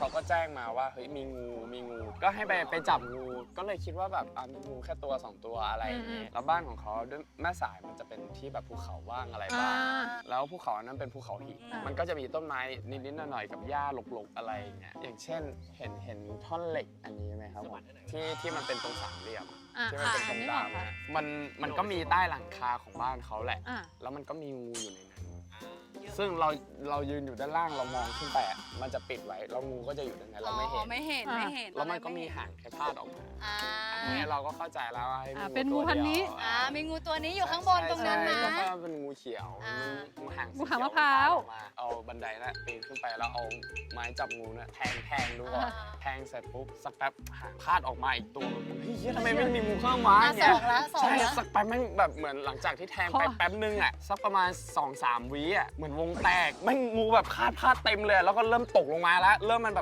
เขาก็แจ้งมาว่าเฮ้ยมีงูมีงู ก็ให้ไปไปจับงู ก็เลยคิดว่าแบบอะมีงูแค่ตัวสองตัวอะไรอย่างอืงี้มแล้วบ้านของเขาด้วยแม่สายมันจะเป็นที่แบบภูเขาบ้างอะไรอ่าบ้าง แล้วภูเขาอันนั้นเป็นภูเขาหินอ่ามัมันก็จะมีต้นไม้นิดๆหน่อยๆกับหญ้าหลกๆอะไรอย่างเงี้ย อย่างเช่นเห็นเห็นท่อนเหล็กอันนี้ไหมครับผมที่ที่มันเป็นตรงสามเหลี่ยม อะที่มันเป็นตรงนึดาอมอกค่ะนะมันมันก็มีใต้หลังคาของบ้านเขาแหละ อะ แล้วมันก็มีงูอยู่ในนั้น ซึ่งเราเรายืนอยู่ด้านล่างเรามองขึ้นไปอะมันจะปิดไว้แล้วงูก็จะอยู่ตรงนั้นเราไม่เห็น ไม่เห็นอ่าไม่เห็นแล้วมันก็มีไเหางแค่พาดออกมา อ่า อันนี้เราก็เข้าใจแล้วว่าให้อ่ามีเป็นงูตัวพันธุ์นี้ เดียวอ่ามีงูตัวนี้อยู่ข้างบนตรงนั้นนะ ใช่ใช่แล้วก็เป็นงูเขียวอ่างูหางสีงูหางเขียมะพร้าวออกมาเอาบันไดน่ะปีนขึ้นไปแล้วเอาไม้จับงูน่ะแทงแทงดูก่อนอ่า แทงเสร็จปุ๊บสักแป๊บหางพาดออกมาอีกตัวหนึ่งเฮ้ยเหี้ยทำไมไม่มีงูเข้ามาอะเนี่สยองละสองใช่ละสักแป๊บแม่งแบบเหมือนหลังจากที่แทงไปพอ แป๊บนึงอะสักประมาณ2อสามวิอะเหมือนวงแตกแม่งงูแบบคาดพาดเต็มเลย แล้วก็เริ่มตกลงมาแล้ว เริ่มมันแบบ